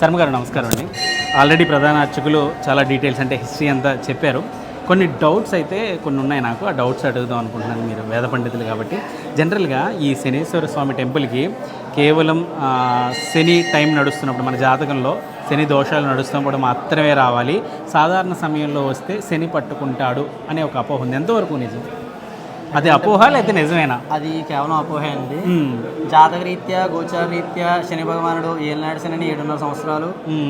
శర్మ గారు నమస్కారం అండి. ఆల్రెడీ ప్రధాన అర్చకులు చాలా డీటెయిల్స్ అంటే హిస్టరీ అంతా చెప్పారు. కొన్ని డౌట్స్ అయితే కొన్ని ఉన్నాయి నాకు. ఆ డౌట్స్ అడుగుదాం అనుకుంటున్నాను మీరు వేద పండితులు కాబట్టి. జనరల్గా ఈ శనీశ్వర స్వామి టెంపుల్కి కేవలం శని టైం నడుస్తున్నప్పుడు మన జాతకంలో శని దోషాలు నడుస్తున్నప్పుడు మాత్రమే రావాలి. సాధారణ సమయంలో వస్తే శని పట్టుకుంటాడు అనే ఒక అపోహ ఉంది. ఎంతవరకు నిజం? అది అపోహ లేకపోతే నిజమేనా? అది కేవలం అపోహ అండి. జాతక రీత్యా గోచార రీత్యా శని భగవానుడు ఏలినాడు శని ఏడున్నర సంవత్సరాలు.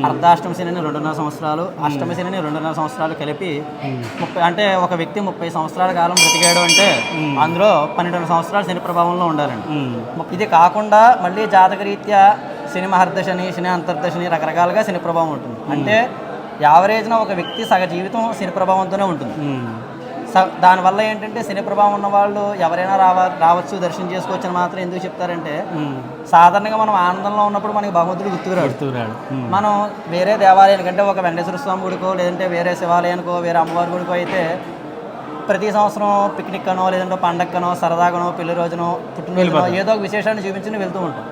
అర్ధాష్టమ శని రెండున్నర సంవత్సరాలు అష్టమ శని రెండున్నర సంవత్సరాలు కలిపి ముప్పై అంటే ఒక వ్యక్తి ముప్పై సంవత్సరాల కాలం బ్రతికాడు అంటే అందులో పన్నెండు సంవత్సరాలు శని ప్రభావంలో ఉండాలండి. ఇది కాకుండా మళ్ళీ జాతక రీత్యా శని మహర్దశని శని అంతర్దశని రకరకాలుగా శని ప్రభావం ఉంటుంది. అంటే యావరేజ్న ఒక వ్యక్తి సగ జీవితం శని ప్రభావంతోనే ఉంటుంది. దానివల్ల ఏంటంటే శని ప్రభావం ఉన్న వాళ్ళు ఎవరైనా రావ రావచ్చు దర్శనం చేసుకోవచ్చు అని మాత్రం ఎందుకు చెప్తారంటే. సాధారణంగా మనం ఆనందంలో ఉన్నప్పుడు మనకి భగవంతుడు గుర్తుకురాడు. మనం వేరే దేవాలయానికి అంటే ఒక వెంకటేశ్వర స్వామి గుడికో లేదంటే వేరే శివాలయానికో వేరే అమ్మవారి గుడికో అయితే ప్రతి సంవత్సరం పిక్నిక్ అనో లేదంటే పండక్కనో సరదాగానో పెళ్ళి రోజునో పుట్టినరోజునో ఏదో ఒక విశేషాన్ని చూపించి వెళ్తూ ఉంటాం.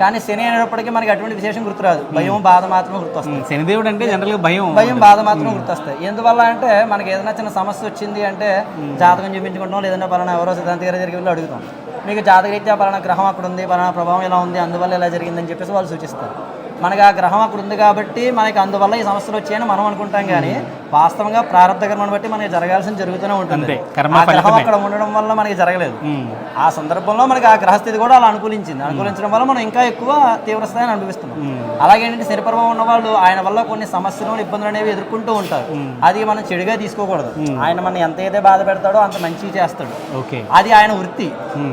కానీ శని అనేటప్పటికీ మనకి అటువంటి విశేషం గుర్తురాదు. భయం బాధ మాత్రమే గుర్తొస్తుంది. శనిదేవుడు అంటే జనరల్గా భయం. భయం బాధ మాత్రం గుర్తొస్తాయి. ఎందువల్ల అంటే మనకి ఏదైనా చిన్న సమస్య వచ్చింది అంటే జాతకం చూపించుకుంటాం లేదంటే పలానా ఎవరో సిద్ధాంత గారి దగ్గరికి వెళ్ళి అడుగుతాం. మీకు జాతక రీత్యా పలానా గ్రహం అక్కడ ఉంది పలానా ప్రభావం ఇలా ఉంది అందువల్ల ఇలా జరిగిందని చెప్పేసి వాళ్ళు సూచిస్తారు. మనకి ఆ గ్రహం అక్కడ ఉంది కాబట్టి మనకి అందువల్ల ఈ సమస్యలు వచ్చాయని మనం అనుకుంటాం కానీ వాస్తవంగా ప్రారంభ కర్మను బట్టి మనకి జరగాల్సింది జరుగుతూనే ఉంటుంది. అక్కడ ఉండడం వల్ల మనకి జరగలేదు. ఆ సందర్భంలో మనకి ఆ గ్రహస్థితి కూడా అలా అనుకూలించింది. అనుకూలించడం వల్ల మనం ఇంకా ఎక్కువ తీవ్రస్థాయిని అనుభవిస్తున్నాం. అలాగే ఏంటంటే శని ప్రభావం ఉన్న వాళ్ళు ఆయన వల్ల కొన్ని సమస్యలు ఇబ్బందులు అనేవి ఎదుర్కొంటూ ఉంటారు. అది మనం చెడుగా తీసుకోకూడదు. ఆయన మనం ఎంత అయితే బాధ పెడతాడో అంత మంచి చేస్తాడు. అది ఆయన వృత్తి.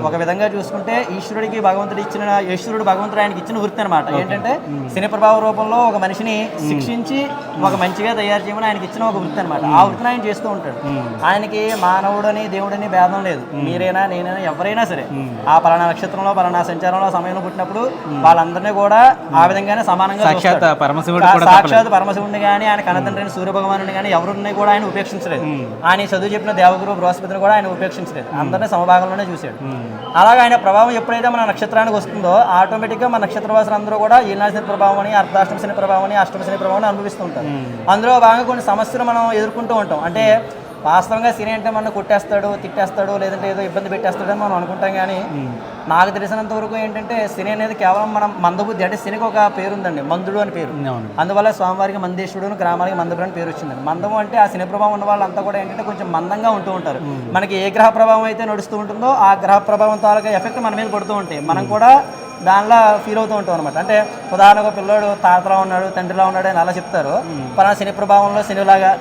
ఒక విధంగా చూసుకుంటే ఈశ్వరుడికి భగవంతుడు ఇచ్చిన ఈశ్వరుడు భగవంతుడు ఆయనకి ఇచ్చిన వృత్తి అనమాట ఏంటంటే శని ప్రభావ రూపంలో ఒక మనిషిని శిక్షించి ఒక మంచిగా తయారు చేయమని ఆయనకి ఇచ్చిన ఒక వృత్తి అనమాట ఆ వృత్తిని ఆయన చేస్తూ ఉంటాడు. ఆయనకి మానవుడని దేవుడని భేదం లేదు. మీరైనా నేనైనా ఎవరైనా సరే. ఆ పలానా నక్షత్రంలో పలానా సంచారంలో సమయంలో పుట్టినప్పుడు వాళ్ళందరినీ కూడా ఆ విధంగానే సమానంగా సాక్షాత్. పరమశివుడు సాక్షాత్ పరమశివుడిని కానీ ఆయన కనతండ్రిని సూర్య భగవానుని కానీ ఎవరిని కూడా ఆయన ఉపేక్షించలేదు. ఆయన చదువు చెప్పిన దేవగురు బృహస్పతిని కూడా ఆయన ఉపేక్షించలేదు. అందరినీ సమభాగంలోనే చూశాడు. అలాగే ఆయన ప్రభావం ఎప్పుడైతే మన నక్షత్రానికి వస్తుందో ఆటోమేటిక్గా మన నక్షత్రవాసులు అందరూ కూడా ఈనాడు శని ప్రభావం అని అర్ధాష్టమ శని ప్రభావం అని అష్టమ శని ప్రభావం అనుభవిస్తూ ఉంటారు. అందులో భాగంగా కొన్ని సమస్యలు మనం ఎదుర్కొంటూ ఉంటాం. అంటే వాస్తవంగా శని అంటే మనం కొట్టేస్తాడు తిట్టేస్తాడు లేదంటే ఏదో ఇబ్బంది పెట్టేస్తాడు అని మనం అనుకుంటాం కానీ నాకు తెలిసినంత వరకు ఏంటంటే శని అనేది కేవలం మనం మందబుద్ధి అంటే శనికి ఒక పేరు ఉందండి మందుడు అని పేరు. అందువల్ల స్వామివారికి మందేశ్వరుడు గ్రామానికి మందపురం అని పేరు వచ్చిందండి. మందము అంటే ఆ శని ప్రభావం ఉన్న వాళ్ళంతా కూడా ఏంటంటే కొంచెం మందంగా ఉంటూ ఉంటారు. మనకి ఏ గ్రహ ప్రభావం అయితే నడుస్తూ ఉంటుందో ఆ గ్రహ ప్రభావం తాలూకా ఎఫెక్ట్ మన మీద పడుతూ ఉంటాయి. మనం కూడా దానిలో ఫీల్ అవుతూ ఉంటాం అనమాట అంటే ఉదాహరణకు పిల్లోడు తాతలా ఉన్నాడు తండ్రిలా ఉన్నాడు అని అలా చెప్తారు. పలానా శని ప్రభావంలో శనిలాగా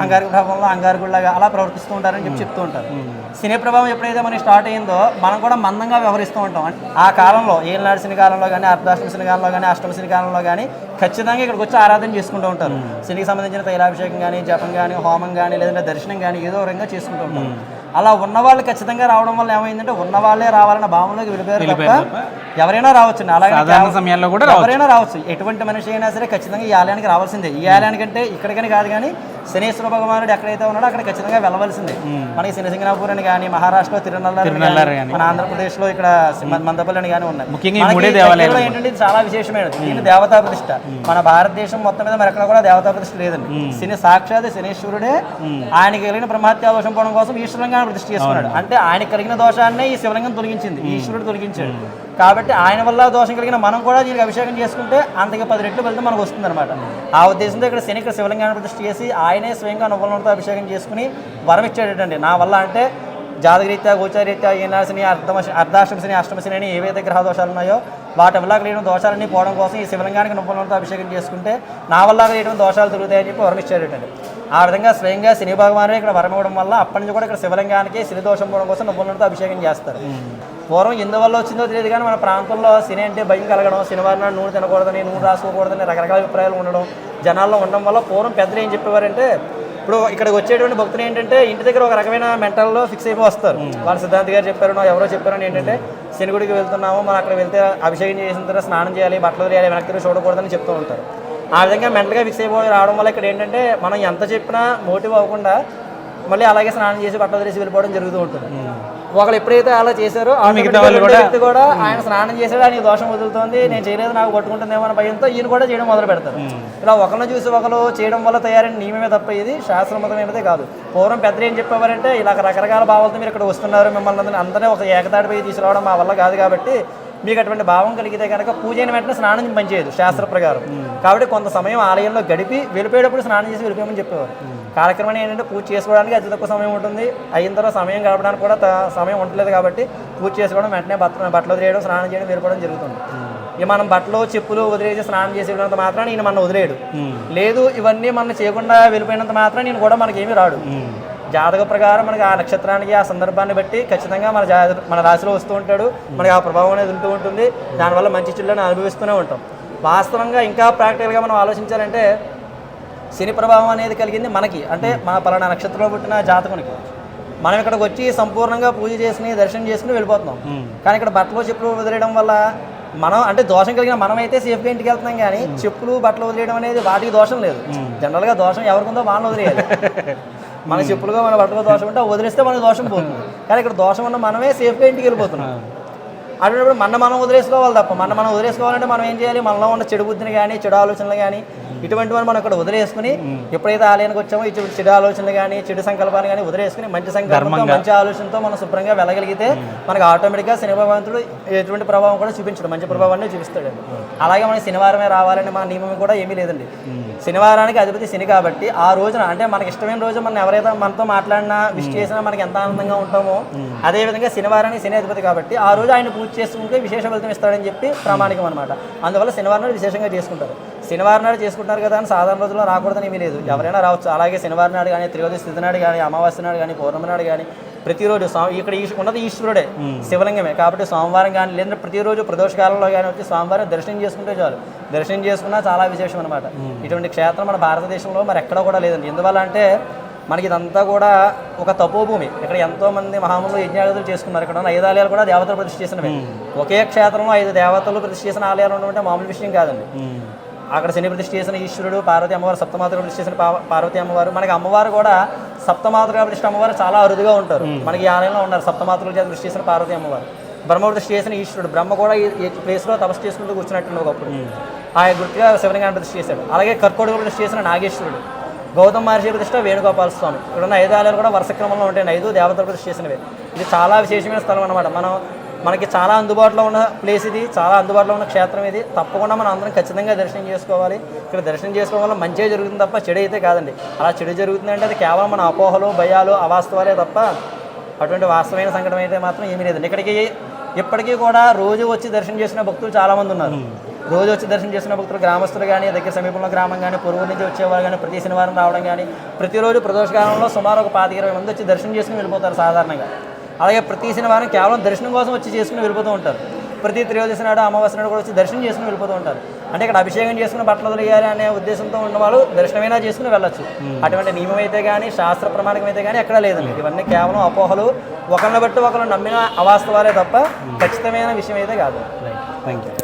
అంగారు ప్రభావంలో అంగారకుడిలాగా అలా ప్రవర్తిస్తూ ఉంటారని చెప్పి చెప్తూ ఉంటారు. శని ప్రభావం ఎప్పుడైతే మనకి స్టార్ట్ అయిందో మనం కూడా మందంగా వ్యవహరిస్తూ ఉంటాం. ఆ కాలంలో ఏళ్ళనాడు శని కాలంలో కానీ అర్ధాష్టమ శని కాలంలో కానీ అష్టమ శని కాలంలో కానీ ఖచ్చితంగా ఇక్కడికి వచ్చి ఆరాధన చేసుకుంటూ ఉంటారు. శనికి సంబంధించిన తైలాభిషేకం కానీ జపం కానీ హోమం కానీ లేదంటే దర్శనం కానీ ఏదో రకంగా చేసుకుంటూ ఉంటారు. అలా ఉన్న వాళ్ళు ఖచ్చితంగా రావడం వల్ల ఏమైందంటే ఉన్న వాళ్ళే రావాలన్న భావనలోకి వెళ్ళిపోయారు తప్ప ఎవరైనా రావచ్చు. అలాగే సాధారణ సమయాల్లో కూడా ఎవరైనా రావచ్చు. ఎటువంటి మనిషి అయినా సరే ఖచ్చితంగా ఈ ఆలయానికి రావాల్సిందే. ఈ ఆలయానికంటే ఇక్కడికని కాదు కానీ శనేశ్వర భగవానుడు ఎక్కడైతే ఉన్నాడో అక్కడ ఖచ్చితంగా వెళ్ళవలసిందే. మనకి శనిసింగనాపూర్ అని కానీ మహారాష్ట్రలో తిరునల్లారు. మన ఆంధ్రప్రదేశ్లో ఇక్కడ సింహ- మందపల్లి అని కానీ ఉన్నాయి. ముఖ్యంగా ఏంటంటే ఇది చాలా విశేషమైనది. దీని దేవతా ప్రతిష్ట. మన భారతదేశం మొత్తం మీద మరి ఎక్కడ కూడా దేవతా ప్రతిష్ట లేదండి. శని సాక్షాత్ శనీశ్వరుడే. ఆయనకి కలిగిన బ్రహ్మహత్యా దోషం పోవడం కోసం ఈశ్వరంగా ప్రతిష్ఠ చేసుకున్నాడు. అంటే ఆయన కలిగిన దోషాన్నే ఈ శివలింగం తొలగించింది. ఈశ్వరుడు తొలగించాడు. కాబట్టి ఆయన వల్ల దోషం కలిగిన మనం కూడా దీనికి అభిషేకం చేసుకుంటే అంతకి పది రెట్లు వెళ్తే మనకు వస్తుంది అనమాట ఆ ఉద్దేశంతో ఇక్కడ శని ఇక్కడ శివలింగాన్ని ప్రతిష్ఠ చేసి ఆయనే స్వయంగా నువ్వులతో అభిషేకం చేసుకుని వరం ఇచ్చాడటండి నా వల్ల అంటే జాతకరీత్యా గోచారీత్యా ఏనాశని అర్ధమ అర్ధాష్టమ శని అని ఏవైతే గ్రహ దోషాలు ఉన్నాయో వాటి వల్ల కలిగిన దోషాలన్నీ పోవడం కోసం ఈ శివలింగానికి నువ్వులతో అభిషేకం చేసుకుంటే నా వల్ల కలిగిన దోషాలు దొరుకుతాయని చెప్పి వరం ఇచ్చాడటండి ఆ విధంగా స్వయంగా శని భగవానే ఇక్కడ వరం ఇవ్వడం వల్ల అప్పటి నుంచి కూడా ఇక్కడ శివలింగానికి శని దోషం పోవడం కోసం నువ్వులతో అభిషేకం చేస్తారు. పూర్వం ఎందువల్ల వచ్చిందో తెలియదు కానీ మన ప్రాంతంలో శని అంటే భయం కలగడం శనివారం నాడు నూనె తినకూడదని నూనె రాసుకోకూడదని రకరకాల అభిప్రాయాలు ఉండడం జనాల్లో ఉండడం వల్ల పూర్వం పెద్దలు ఏం చెప్పేవారంటే ఇప్పుడు ఇక్కడికి వచ్చేటువంటి భక్తులు ఏంటంటే ఇంటి దగ్గర ఒక రకమైన మెంటల్లో ఫిక్స్ అయిపోయి వస్తారు. వాళ్ళ సిద్ధాంత్ గారు చెప్పారు "నో, ఎవరో చెప్పారని ఏంటంటే శనిగుడికి వెళ్తున్నాము మనం అక్కడ వెళ్తే అభిషేకం చేసిన తర్వాత స్నానం చేయాలి బట్టలు చేయాలి వెనక్కి తిరిగి చూడకూడదని చెప్తూ ఉంటారు. ఆ విధంగా మెంటల్గా ఫిక్స్ అయిపోయి రావడం వల్ల ఇక్కడ ఏంటంటే మనం ఎంత చెప్పినా మోటివ్ అవ్వకుండా మళ్ళీ అలాగే స్నానం చేసి బట్టలు వదిలేసి వెళ్ళిపోవడం జరుగుతూ ఉంటుంది. ఒకళ్ళు ఎప్పుడైతే అలా చేశారో మిగతా వాళ్ళు వ్యక్తి కూడా ఆయన స్నానం చేశాడు ఆయన దోషం వదులుతోంది నేను చేయలేదు నాకు పట్టుకుంటుందేమో అనే భయంతో ఈయన కూడా చేయడం మొదలు పెడతారు. ఇలా ఒకరిని చూసి ఒకరు చేయడం వల్ల తయారైన నియమమే తప్ప ఇది శాస్త్రమతమైనదే కాదు. పూర్వం పెద్దలు ఏం చెప్పేవారంటే ఇలా రకరకాల భావాలతో మీరు ఇక్కడ వస్తున్నారు మిమ్మల్ని అందరినీ- అందరినీ ఒక ఏకతాటిపై తీసుకురావడం మా వల్ల కాదు కాబట్టి మీకు అటువంటి భావం కలిగితే కనుక పూజ అయిన వెంటనే స్నానం పనిచేయదు శాస్త్ర ప్రకారం. కాబట్టి కొంత సమయం ఆలయంలో గడిపి వెళ్ళిపోయేటప్పుడు స్నానం చేసి వెళ్ళిపోయమని చెప్పేవారు. కార్యక్రమం ఏంటంటే పూజ చేసుకోవడానికి అతి తక్కువ సమయం ఉంటుంది. అయిన తర్వాత సమయం గడపడానికి కూడా సమయం ఉండలేదు కాబట్టి పూజ చేసుకోవడం వెంటనే బట్టలు బట్టలు వదిలేయడం స్నానం చేయడం వెళ్ళిపోవడం జరుగుతుంది. ఇక మనం బట్టలు చెప్పులు వదిలేసి స్నానం చేసి వెళ్ళినంత మాత్రాన ఈయన మన వదిలేయడు లేదు ఇవన్నీ మనం చేయకుండా వెళ్ళిపోయినంత మాత్రం నేను కూడా మనకేమీ రాడు. జాతక ప్రకారం మనకి ఆ నక్షత్రానికి ఆ సందర్భాన్ని బట్టి ఖచ్చితంగా మన జా మన రాశిలో వస్తూ ఉంటాడు. మనకి ఆ ప్రభావం అనేది ఉంటూ ఉంటుంది. దానివల్ల మంచి చెల్లని అనుభవిస్తూనే ఉంటాం. వాస్తవంగా ఇంకా ప్రాక్టికల్గా మనం ఆలోచించాలంటే శని ప్రభావం అనేది కలిగింది మనకి. అంటే మన పలానా నక్షత్రంలో పుట్టిన జాతకునికి. మనం ఇక్కడికి వచ్చి సంపూర్ణంగా పూజ చేసుకుని దర్శనం చేసుకుని వెళ్ళిపోతున్నాం. కానీ ఇక్కడ బట్టలు చెప్పులు వదిలేయడం వల్ల మనం అంటే దోషం కలిగిన మనమైతే సేఫ్గా ఇంటికి వెళ్తున్నాం కానీ చెప్పులు బట్టలు వదిలేయడం అనేది వాటికి దోషం లేదు. జనరల్గా దోషం ఎవరికి ఉందో వాళ్ళని వదిలేయాలి. మన చెప్పులుగా మన బట్టలు దోషం ఉంటే వదిలేస్తే మనకు దోషం పోతుంది. కానీ ఇక్కడ దోషం ఉన్న మనమే సేఫ్గా ఇంటికి వెళ్ళిపోతున్నాం. అటువంటిప్పుడు మన మనం వదిలేసుకోవాలి తప్ప మన మనం వదిలేసుకోవాలంటే మనం ఏం చేయాలి? మనలో ఉన్న చెడు బుద్ధిని కానీ చెడు ఆలోచనలు కానీ ఇటువంటివన్నీ మనం ఇక్కడ వదిలేసుకుని ఎప్పుడైతే ఆలయానికి వచ్చామో ఇటువంటి చెడు ఆలోచనలు కానీ చెడు సంకల్పాలు కానీ వదిలేసుకుని మంచి సంకల్పంతో మంచి ఆలోచనతో మనం శుభ్రంగా వెళ్ళగలిగితే మనకి ఆటోమేటిక్గా శని భగవంతుడు ఎటువంటి ప్రభావం కూడా చూపించడు మంచి ప్రభావాన్ని చూపిస్తాడు. అలాగే మనకి శనివారమే రావాలని మన నియమం కూడా ఏమీ లేదండి. శనివారానికి అధిపతి శని కాబట్టి ఆ రోజున అంటే మనకి ఇష్టమైన రోజు మనం ఎవరైతే మనతో మాట్లాడినా విష్ చేసినా మనకి ఎంత ఆనందంగా ఉంటామో అదే విధంగా శనివారానికి శని అధిపతి కాబట్టి ఆ రోజు ఆయన పూజ చేసుకుంటే విశేష ఫలితం ఇస్తాడని చెప్పి ప్రామాణికం అనమాట అందువల్ల శనివారం విశేషంగా చేసుకుంటారు. శనివారం నాడు చేసుకుంటారు కదా అని సాధారణ రోజుల్లో రాకూడదని ఏమీ లేదు. ఎవరైనా రావచ్చు. అలాగే శనివారం నాడు కానీ త్రియోదశి స్థితి నాడు కానీ అమావాస్య నాడు కానీ పౌర్ణమి నాడు కానీ ప్రతిరోజు స్వామి ఇక్కడ ఉన్నది ఈశ్వరుడే శివలింగమే. కాబట్టి సోమవారం కానీ లేదంటే ప్రతిరోజు ప్రదోషకాలంలో కానీ వచ్చి స్వామివారం దర్శనం చేసుకుంటే చాలు. దర్శనం చేసుకున్నా చాలా విశేషం అనమాట ఇటువంటి క్షేత్రం మన భారతదేశంలో మరి ఎక్కడ కూడా లేదండి. ఎందువల్ల అంటే మనకి ఇదంతా కూడా ఒక తపోభూమి. ఇక్కడ ఎంతో మంది మహాములు యజ్ఞాగతులు చేసుకున్నారు. ఇక్కడ ఉన్న ఐదు ఆలయాలు కూడా దేవతలు ప్రతిష్ఠ చేసినవి ఒకే క్షేత్రంలో ఐదు దేవతలు ప్రతిష్ఠ చేసిన ఆలయాలు ఉండడం అంటే మామూలు విషయం కాదండి. అక్కడ శని ప్రతిష్ఠ చేసిన ఈశ్వరుడు పార్వతి అమ్మవారు సప్తమాతృ ప్రతిష్ఠ చేసిన పార్వతి అమ్మవారు మనకి అమ్మవారు కూడా సప్తమాతృగా ప్రతిష్ఠ అమ్మవారు చాలా అరుదుగా ఉంటారు. మనకి ఈ ఆలయంలో ఉన్నారు. సప్తమాతృల చేత ప్రతిష్ఠ చేసిన పార్వతి అమ్మవారు. బ్రహ్మ ప్రతిష్ఠ చేసిన ఈశ్వరుడు. బ్రహ్మ కూడా ఈ ప్లేస్లో తపస్సు చేసుకుంటూ కూర్చున్నట్టు ఒకప్పుడు. ఆ గుర్తుగా శివలింగాన్ని ప్రతిష్ఠ చేశాడు. అలాగే కర్కోటక ప్రతిష్ఠ చేసిన నాగేశ్వరుడు. గౌతమ మహర్షి ప్రతిష్ట వేణుగోపాల స్వామి. ఇక్కడ ఉన్న ఐదు ఆలయాలు కూడా వరుస క్రమంలో ఉంటాయి. ఐదు దేవతల ప్రతిష్ఠ చేసినవి. ఇది చాలా విశేషమైన స్థలం అనమాట మనం మనకి చాలా అందుబాటులో ఉన్న ప్లేస్ ఇది చాలా అందుబాటులో ఉన్న క్షేత్రం ఇది. తప్పకుండా మనం అందరం ఖచ్చితంగా దర్శనం చేసుకోవాలి. ఇక్కడ దర్శనం చేసుకోవడం వల్ల మంచిగా జరుగుతుంది తప్ప చెడు అయితే కాదండి. అలా చెడు జరుగుతుందంటే అది కేవలం మన అపోహలు భయాలు అవాస్తవాలే తప్ప అటువంటి వాస్తవమైన సంఘటన అయితే మాత్రం ఏమీ లేదండి ఇక్కడికి ఇప్పటికీ కూడా రోజు వచ్చి దర్శనం చేసిన భక్తులు చాలామంది ఉన్నారు. రోజు వచ్చి దర్శనం చేసిన భక్తులు గ్రామస్తులు కానీ దగ్గర సమీపంలో గ్రామం కానీ పొరుగు నుంచి వచ్చేవారు కానీ ప్రతి శనివారం రావడం కానీ ప్రతిరోజు ప్రదోషకాలంలో సుమారు ఒక పాతిక ఇరవై మంది వచ్చి దర్శనం చేసుకుని వెళ్ళిపోతారు సాధారణంగా. అలాగే ప్రతి శనివారం కేవలం దర్శనం కోసం వచ్చి చేసుకుని వెళ్ళిపోతూ ఉంటారు. ప్రతి త్రయోదశి నాడు అమావాస్య నాడు కూడా వచ్చి దర్శనం చేసుకుని వెళ్ళిపోతూ ఉంటారు. అంటే ఇక్కడ అభిషేకం చేసుకుని బట్టలు వదిలేయాలి అనే ఉద్దేశంతో ఉన్నవాళ్ళు దర్శనమైనా చేసుకుని వెళ్ళొచ్చు. అటువంటి నియమం అయితే కానీ శాస్త్ర ప్రమాణకం అయితే కానీ ఎక్కడా లేదండి. ఇవన్నీ కేవలం అపోహలు. ఒకరిని బట్టి ఒకరు నమ్మిన అవాస్తవాలే తప్ప ఖచ్చితమైన విషయం అయితే కాదు. Right thank you